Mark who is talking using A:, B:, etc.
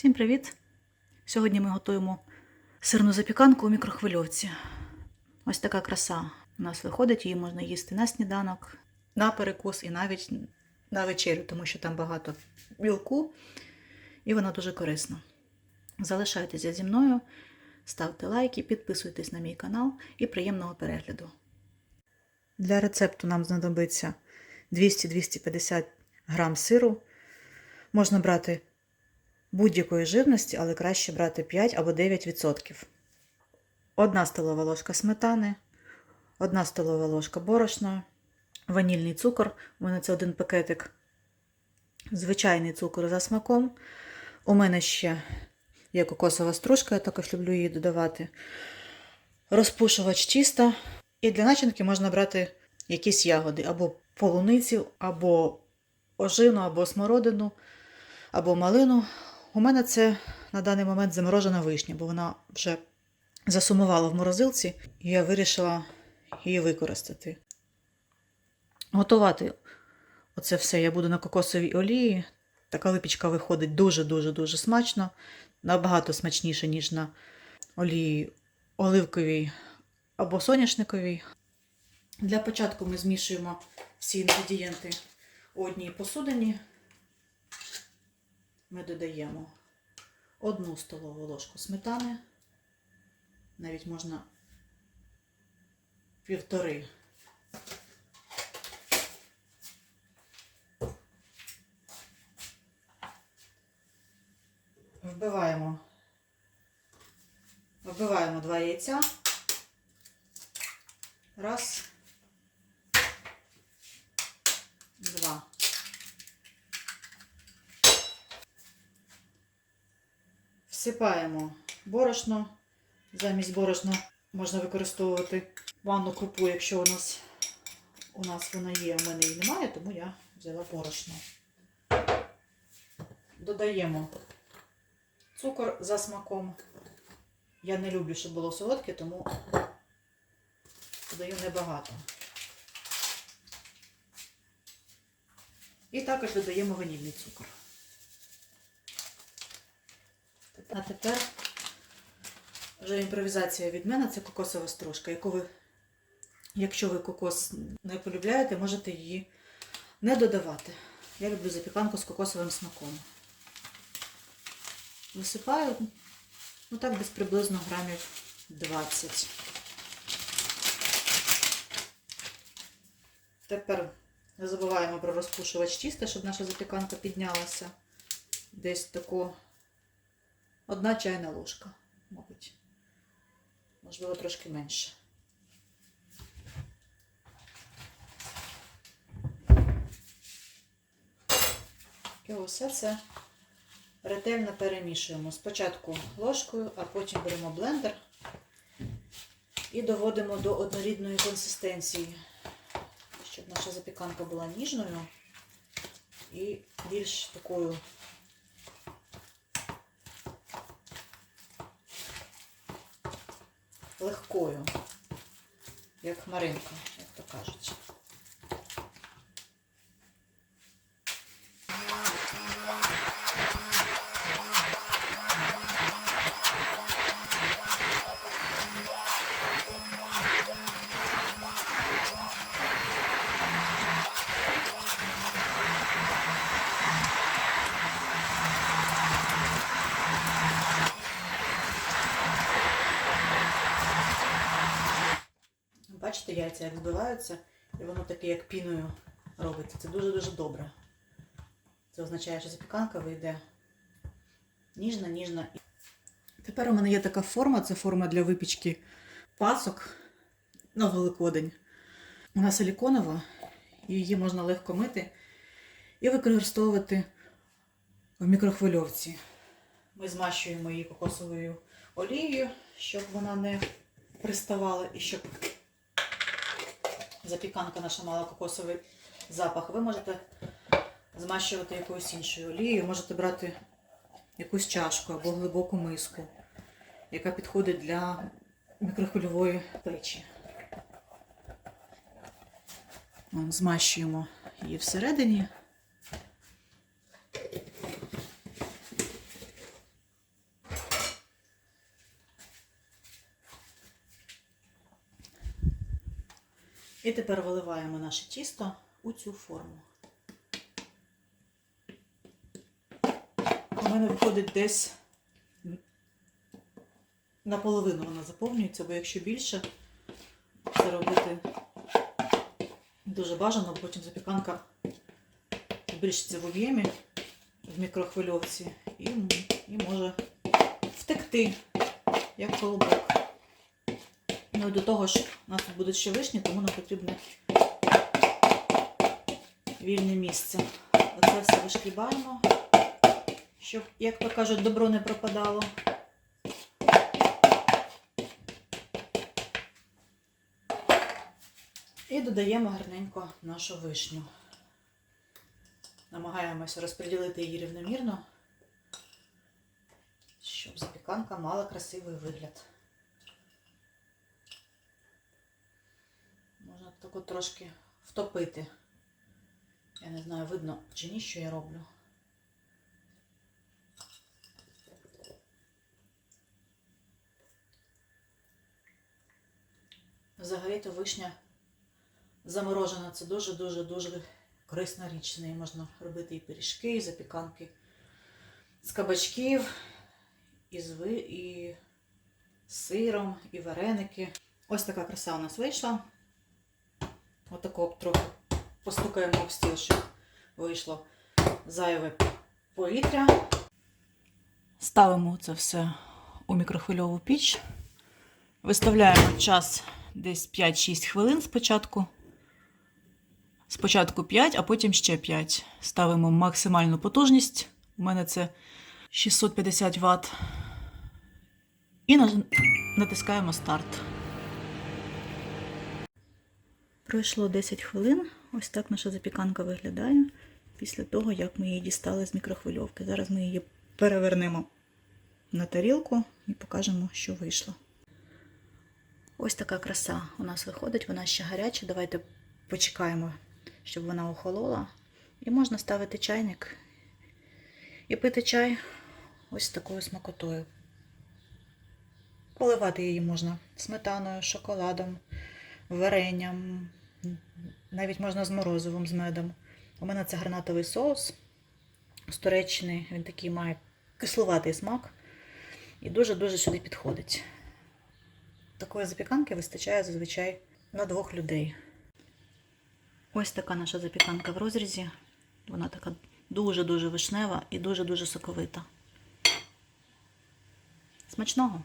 A: Всім привіт! Сьогодні ми готуємо сирну запіканку у мікрохвильовці. Ось така краса у нас виходить, її можна їсти на сніданок, на перекус і навіть на вечерю, тому що там багато білку і вона дуже корисна. Залишайтеся зі мною, ставте лайки, підписуйтесь на мій канал і приємного перегляду. Для рецепту нам знадобиться 200-250 грам сиру. Можна брати будь-якої жирності, але краще брати 5 або 9%. Одна столова ложка сметани, одна столова ложка борошна, ванільний цукор. У мене це один пакетик. Звичайний цукор за смаком. У мене ще є кокосова стружка, я також люблю її додавати. Розпушувач тіста. І для начинки можна брати якісь ягоди, або полуницю, або ожину, або смородину, або малину. У мене це на даний момент заморожена вишня, бо вона вже засумувала в морозилці, і я вирішила її використати. Готувати оце все я буду на кокосовій олії. Така випічка виходить дуже-дуже-дуже смачно, набагато смачніше, ніж на олії оливковій або соняшниковій. Для початку ми змішуємо всі інгредієнти у одній посудині. Ми додаємо одну столову ложку сметани, навіть можна півтори. Вбиваємо, вбиваємо два яйця. Раз. Два. Всипаємо борошно. Замість борошна можна використовувати ванну крупу, якщо у нас, у нас вона є, у мене її немає, тому я взяла борошно. Додаємо цукор за смаком. Я не люблю, щоб було солодке, тому додаю небагато. І також додаємо ванільний цукор. А тепер вже імпровізація від мене це кокосова стружка, яку ви, якщо ви кокос не полюбляєте, можете її не додавати. Я люблю запіканку з кокосовим смаком. Висипаю, ну так, десь приблизно грамів 20. Тепер не забуваємо про розпушувач тіста, щоб наша запіканка піднялася. Десь таку одна чайна ложка, мабуть. Можливо, трошки менше. І усе це ретельно перемішуємо. Спочатку ложкою, а потім беремо блендер і доводимо до однорідної консистенції, щоб наша запіканка була ніжною і більш такою легкою, як хмаринка, як то кажуть. Бачите, яйця як збиваються, і воно таке, як піною робиться. Це дуже-дуже добре. Це означає, що запіканка вийде ніжна, ніжна. Тепер у мене є така форма, це форма для випічки пасок на Великодень. Вона силіконова, її можна легко мити і використовувати в мікрохвильовці. Ми змащуємо її кокосовою олією, щоб вона не приставала і щоб запіканка наша мала кокосовий запах. Ви можете змащувати якоюсь іншою олією, можете брати якусь чашку або глибоку миску, яка підходить для мікрохвильової печі. Змащуємо її всередині. І тепер виливаємо наше тісто у цю форму. У мене виходить десь наполовину вона заповнюється, бо якщо більше, це робити дуже бажано, потім запіканка збільшиться в об'ємі в мікрохвильовці і, і може втекти, як колобок. Ну до того ж, у нас тут будуть ще вишні, тому нам потрібне вільне місце. Оце все вишкрібаємо, щоб, як то кажуть, добро не пропадало. І додаємо гарненько нашу вишню. Намагаємося розподілити її рівномірно, щоб запіканка мала красивий вигляд. Можна таку трошки втопити. Я не знаю, видно чи ні, що я роблю. Взагалі-то вишня заморожена це дуже-дуже-дуже корисна річ. З нею можна робити і пиріжки, і запіканки з кабачків, і з, ви, і з сиром, і вареники. Ось така краса у нас вийшла. Отако трохи постукаємо об стіл, щоб вийшло зайве повітря. Ставимо це все у мікрохвильову піч. Виставляємо час десь 5-6 хвилин спочатку. Спочатку 5, а потім ще 5. Ставимо максимальну потужність. У мене це 650 Вт. І натискаємо старт. Пройшло 10 хвилин. Ось так наша запіканка виглядає після того, як ми її дістали з мікрохвильовки. Зараз ми її перевернемо на тарілку і покажемо, що вийшло. Ось така краса у нас виходить, вона ще гаряча. Давайте почекаємо, щоб вона охолола. І можна ставити чайник і пити чай ось такою смакотою. Поливати її можна сметаною, шоколадом, варенням, навіть можна з морозивом, з медом. У мене це гранатовий соус з Туреччини. Він такий має кислуватий смак і дуже-дуже сюди підходить. Такої запіканки вистачає зазвичай на двох людей. Ось така наша запіканка в розрізі. Вона така дуже-дуже вишнева і дуже-дуже соковита. Смачного!